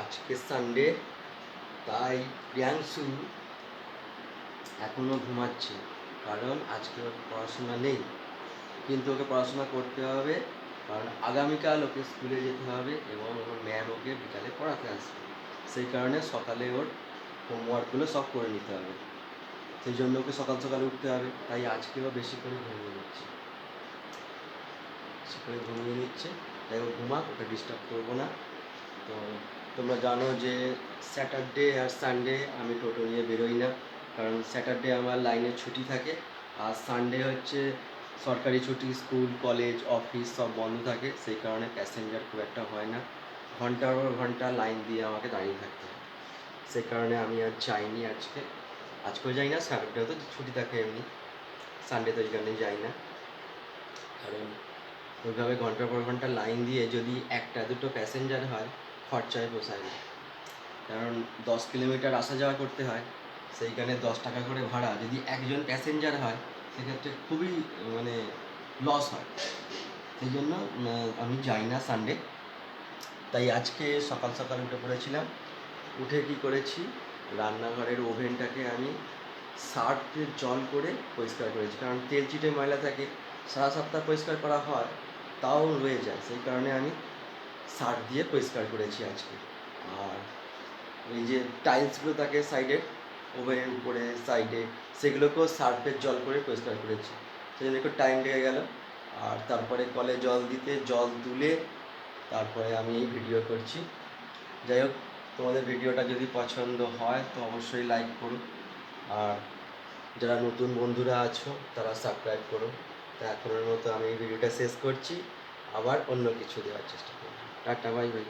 আজকে সানডে তাই প্রিয়াংশু এখনও ঘুমাচ্ছে, কারণ আজকে ওর পড়াশোনা নেই। কিন্তু ওকে পড়াশোনা করতে হবে, কারণ আগামীকাল ওকে স্কুলে যেতে হবে এবং ওর ম্যাম ওকে বিকালে পড়াতে আসবে। সেই কারণে সকালে ওর হোমওয়ার্কগুলো সব করে নিতে হবে। সেই জন্য ওকে সকাল সকাল উঠতে হবে, তাই আজকেও বেশি করে ঘুমিয়ে নিচ্ছে। বেশি করে ঘুমিয়ে নিচ্ছে, তাই ও ঘুমাক, ওকে ডিস্টার্ব করব না। তো তোমরা জানো যে স্যাটারডে আর সানডে আমি টোটো নিয়ে বেরোই না, কারণ স্যাটারডে আমার লাইনে ছুটি থাকে। আর সানডে হচ্ছে সরকারি ছুটি, স্কুল কলেজ অফিস সব বন্ধ থাকে, সেই কারণে প্যাসেঞ্জার খুব একটা হয় না। ঘণ্টার পর ঘণ্টা লাইন দিয়ে আমাকে দাঁড়িয়ে থাকতে হয়। সেই কারণে আমি আর যাইনি আজকে। আজকেও যাই না স্যাটারডেও তো ছুটি থাকে এমনি। সানডে তো এই কারণে যাই না। কারণ ওইভাবে ঘণ্টার পর ঘণ্টা লাইন দিয়ে যদি একটা দুটো প্যাসেঞ্জার হয় খরচায় পোষায় না। কারণ দশ কিলোমিটার আসা যাওয়া করতে হয়, সেইখানে দশ টাকা করে ভাড়া। যদি একজন প্যাসেঞ্জার হয়, সেক্ষেত্রে খুবই মানে লস হয়। সেই জন্য আমি যাই না সানডে তাই আজকে সকাল সকাল উঠে পড়েছিলাম। উঠে কি করেছি? রান্নাঘরের ওভেনটাকে আমি সার্ফের জল করে পরিষ্কার করেছি। কারণ তেল চিটে ময়লা থাকে, সারা সপ্তাহ পরিষ্কার করা হয়, তাও রয়ে যায়। সেই কারণে আমি সার্ফ দিয়ে পরিষ্কার করেছি আজকে। আর এই যে টাইলসগুলো থাকে সাইডে ওভেনের উপরে সাইডে সেগুলোকেও সার্ফের জল করে পরিষ্কার করেছি। সেই জন্য একটু টাইম লেগে গেল। আর তারপরে কলে জল দিতে, জল তুলে তারপরে আমি এই ভিডিও করছি। যাই হোক, তোমাদের ভিডিওটা যদি পছন্দ হয়, তো অবশ্যই লাইক করো। আর যারা নতুন বন্ধুরা আছো, তারা সাবস্ক্রাইব করো। তা এখনের মতো আমি এই ভিডিওটা শেষ করছি। আবার অন্য কিছু দেওয়ার চেষ্টা করব। Tata bye bye.